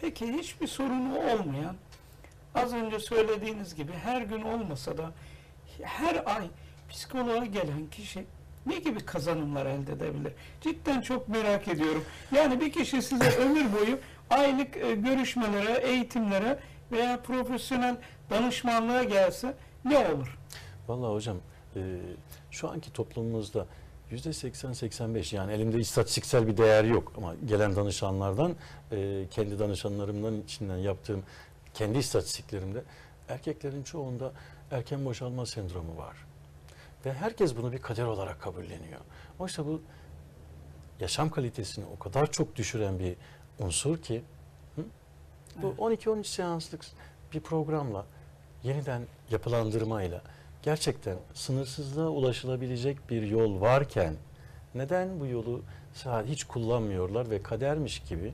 Peki hiçbir sorunu olmayan, az önce söylediğiniz gibi her gün olmasa da her ay psikoloğa gelen kişi ne gibi kazanımlar elde edebilir? Cidden çok merak ediyorum. Yani bir kişi size ömür boyu aylık e, görüşmelere, eğitimlere veya profesyonel danışmanlığa gelse ne olur? Vallahi hocam e, şu anki toplumumuzda 80-85 yani elimde istatistiksel bir değer yok ama gelen danışanlardan e, kendi danışanlarımdan içinden yaptığım kendi istatistiklerimde erkeklerin çoğunda erken boşalma sendromu var. Ve herkes bunu bir kader olarak kabulleniyor. Oysa bu yaşam kalitesini o kadar çok düşüren bir unsur ki hı? bu 12-13 seanslık bir programla yeniden yapılandırmayla gerçekten sınırsızlığa ulaşılabilecek bir yol varken neden bu yolu hiç kullanmıyorlar ve kadermiş gibi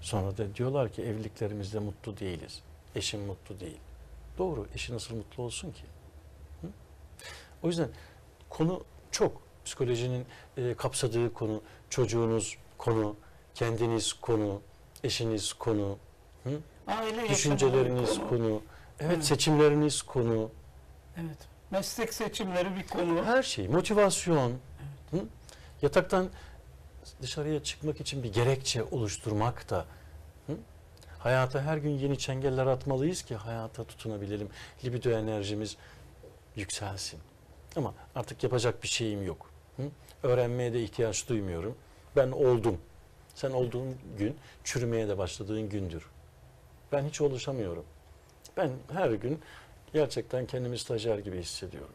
sonra da diyorlar ki evliliklerimizde mutlu değiliz. Eşim mutlu değil. Doğru. Eşi nasıl mutlu olsun ki? Hı? O yüzden konu çok. Psikolojinin e, kapsadığı konu, çocuğunuz konu, kendiniz konu, eşiniz konu, hı? Aile düşünceleriniz konu. konu, evet, Evet. seçimleriniz konu, Evet. Meslek seçimleri bir konu. her şey, motivasyon, hı? yataktan dışarıya çıkmak için bir gerekçe oluşturmak da, hı? hayata her gün yeni çengeller atmalıyız ki hayata tutunabilelim, libido enerjimiz yükselsin. Ama artık yapacak bir şeyim yok. Hı? Öğrenmeye de ihtiyaç duymuyorum. Ben oldum. Sen olduğun gün çürümeye de başladığın gündür. Ben hiç oluşamıyorum. Ben her gün gerçekten kendimi stajyer gibi hissediyorum.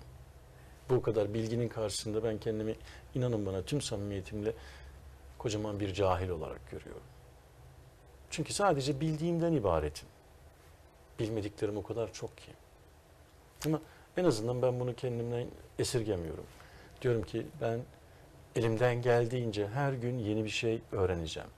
Bu kadar bilginin karşısında ben kendimi inanın bana tüm samimiyetimle kocaman bir cahil olarak görüyorum. Çünkü sadece bildiğimden ibaretim. Bilmediklerim o kadar çok ki. Ama en azından ben bunu kendimden esirgemiyorum. Diyorum ki ben elimden geldiğince her gün yeni bir şey öğreneceğim.